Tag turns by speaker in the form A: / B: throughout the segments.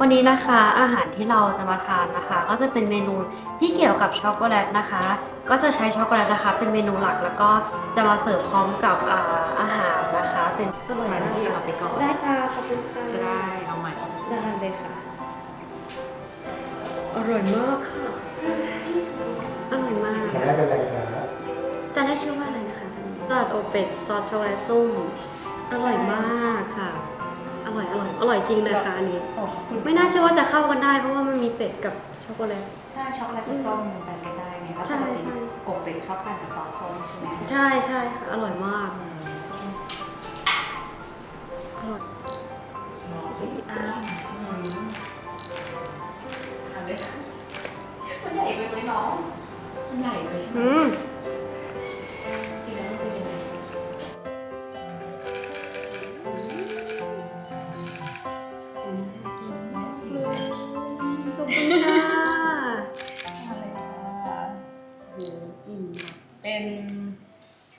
A: วันนี้นะคะอาหารที่เราจะมาทานนะคะ ก็จะเป็นเมนูที่เกี่ยวกับช็อกโกแลตนะคะ ก็จะใช้ช็อกโกแลตนะคะ เป็นเมนูหลักแล้วก็จะมาเสิร์ฟพร้อมกับอ่าอาหารนะคะ เป็น
B: สมัยที่เอาไปก่อน
A: ได้ค่ะขอบคุณค่ะ
B: จะได้เอาใหม่
A: ได้เลยค่ะอร่อยมากค่ะอร่อยมาก
C: จะได้เป็นอะไรครับ
A: จะได้ชื่อว่าอะไรนะคะจันสลัดโอเป็ดซอสช็อกโกแลตส้มอร่อยมากค่ะอ ร่อยอร่อยอร่อยจริงเลยค่ะอันนี้
B: โอ้ขอบคุณ
A: ไม่น่าเชื่อว่าจะเข้ากันได้ เพราะว่ามันมีเป็ดกับช็อกโกแลต
B: ใช่ช็อกโกแลตกับส้มมันไปกันได้ไงแล้ว
A: ใช่
B: ปกติ
A: ใช่
B: อกเป็ดชอบทานกับซอสส้มใช่ไหม
A: ใช่ใช่ค่ะอร่อยมากอร่อย
B: อ้าวทานด้วยมันใหญ่ไปไหมน้องมันใหญ่ไปใช่ไหม
A: อืม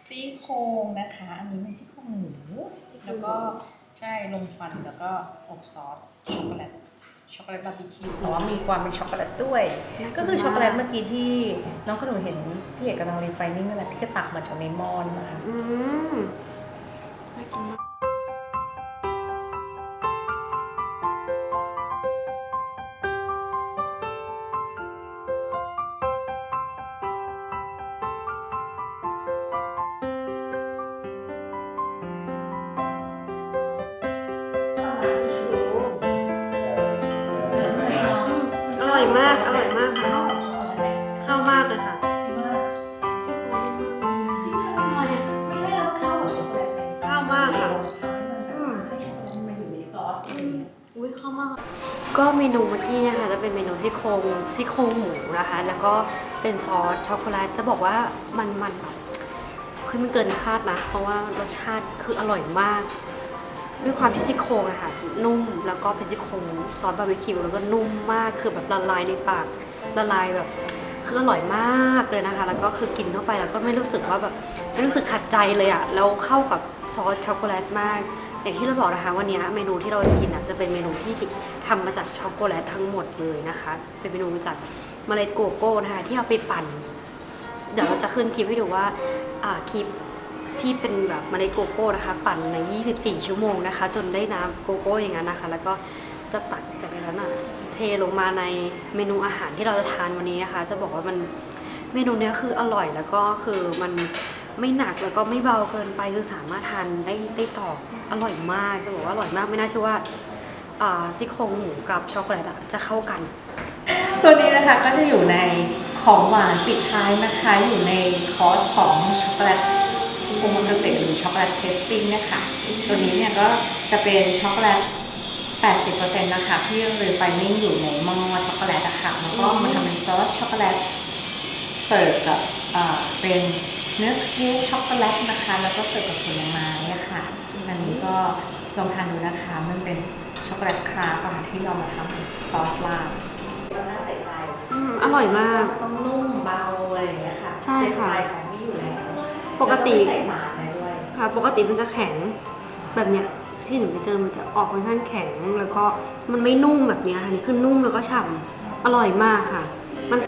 B: ซี่โครงนะคะ อันนี้เป็นซี่โครงหมูแล้วก็ใช่ลมควันแล้วก็อบซอสช็อกโกแลตช็อกโกแลตบาร์บีคิวแต่ว่ามีความเป็นช็อกโกแลตด้วย ก็คือช็อกโกแลตเมื่อกี้ที่น้องขนุนเห็นพี่เอกกำลังรีไฟนิ่งนั่นแหละพี่ก็ตักมาจากในหม้อนมา
A: อืมน่ากินมาก ร่อยมาก อร่อยมากค่ะเข้ามากเลยค่ะ
B: ไม่ใช่แล้วข้าวกับช็อกโกแลตไหม
A: เข้ามากค่ะ
B: อืมให้ช็อกโกแลตมันอยู่ในซอสอะไรอย่างเงี้ย
A: อุ้ยเข้ามาก ก็เมนูเมื่อกี้เนี่ยค่ะจะเป็นเมนูซี่โครงซี่โครงหมูนะคะ แล้วก็เป็นซอสช็อกโกแลตจะบอกว่ามันมันแบบเฮ้ยมันเกินคาดนะ เพราะว่ารสชาติคืออร่อยมาก ด้วยความที่ซี่โครงอะค่ะนุ่มแล้วก็เป็นซี่โครงซอสบาร์บีคิวแล้วก็นุ่มมากคือแบบละลายในปากละลายแบบคืออร่อยมากเลยนะคะ แล้วก็คือกินเข้าไปแล้วก็ไม่รู้สึกว่าแบบไม่รู้สึกขัดใจเลยอะแล้วเข้ากับซอสช็อกโกแลตมาก อย่างที่เราบอกนะคะวันนี้เมนูที่เราจะกินอะจะเป็นเมนูที่ทำมาจากช็อกโกแลตทั้งหมดเลยนะคะ เป็นเมนูมาจากเมล็ดโกโก้นะคะที่เอาไปปั่น เดี๋ยวเราจะขึ้นคลิปให้ดูว่าอ่าคลิป ที่เป็นแบบเมล็ดโกโก้นะคะ ปั่นใน 24 ชั่วโมงนะคะ จนได้น้ำโกโก้อย่างนั้นนะคะ แล้วก็จะตักจากนั้นอะเทลงมาในเมนูอาหารที่เราจะทานวันนี้นะคะ จะบอกว่ามันเมนูเนี้ยคืออร่อยแล้วก็คือมันไม่หนักแล้วก็ไม่เบาเกินไปคือสามารถทานได้ได้ต่ออร่อยมากจะบอกว่าอร่อยมากไม่น่าเชื่อว่าซี่โครงหมูกับช็อกโกแลตจะเข้ากัน
B: ตัวนี้นะคะก็จะอยู่ในของหวานปิดท้ายนะคะอยู่ในคอร์สของช็อกโกแลต โอมากาเสะหรือช็อกโกแลตเทสติ้งนะคะตัวนี้เนี่ยก็จะเป็นช็อกโกแลต 80%นะคะ ที่รีไฟนิ่งอยู่ในหม้อช็อกโกแลตอะค่ะแล้วก็มาทำเป็นซอสช็อกโกแลตเสิร์ฟกับอ่าเป็นเนื้อเค้กช็อกโกแลตนะคะ แล้วก็เสิร์ฟกับผลไม้อะค่ะอันนี้ก็ลองทานดูนะคะ มันเป็นช็อกโกแลตคราฟต์อะที่เรามาทำซอสราดก็น่าใส่ใจ
A: อืมอร่อยมาก
B: ต้องนุ่มเบาอะไรอย่างเงี้ยค่ะ
A: ใช่
B: เป็นส
A: ค่ะ ปกติ
B: แล้วไม่ใส่สารอะไรด้วย
A: ค่ะปกติมันจะแข็งแบบเนี้ยที่หนูไปเจอมันจะออกค่อนข้างแข็ง แล้วก็มันไม่นุ่มแบบเนี้ยค่ะนี่คือนุ่มแล้วก็ฉ่ำอร่อยมากค่ะ มัน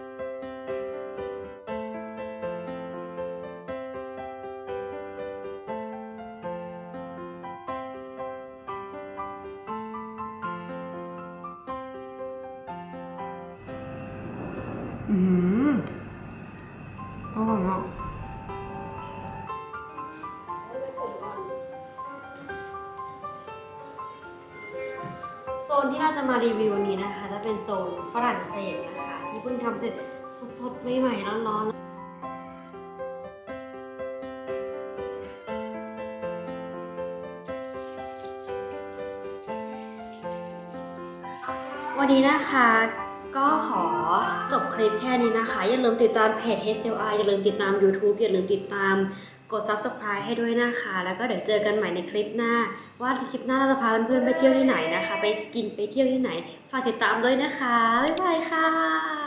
A: อืม ซนที่เราจะมารีวิววันนี้นะคะ จะเป็นโซนฝรั่งเศสนะคะ ที่เพิ่งทำเสร็จสดๆใหม่ๆร้อนๆวันนี้นะคะก็ขอจบคลิปแค่นี้นะคะ อย่าลืมติดตามเพจ HLR อย่าลืมติดตาม YouTube อย่าลืมติดตาม กด Subscribe ให้ด้วยนะคะ แล้วก็เดี๋ยวเจอกันใหม่ในคลิปหน้า ว่าคลิปหน้าเราจะพาเพื่อนๆไปเที่ยวที่ไหนนะคะ ไปกินไปเที่ยวที่ไหน ฝากติดตามด้วยนะคะ บ๊ายบายค่ะ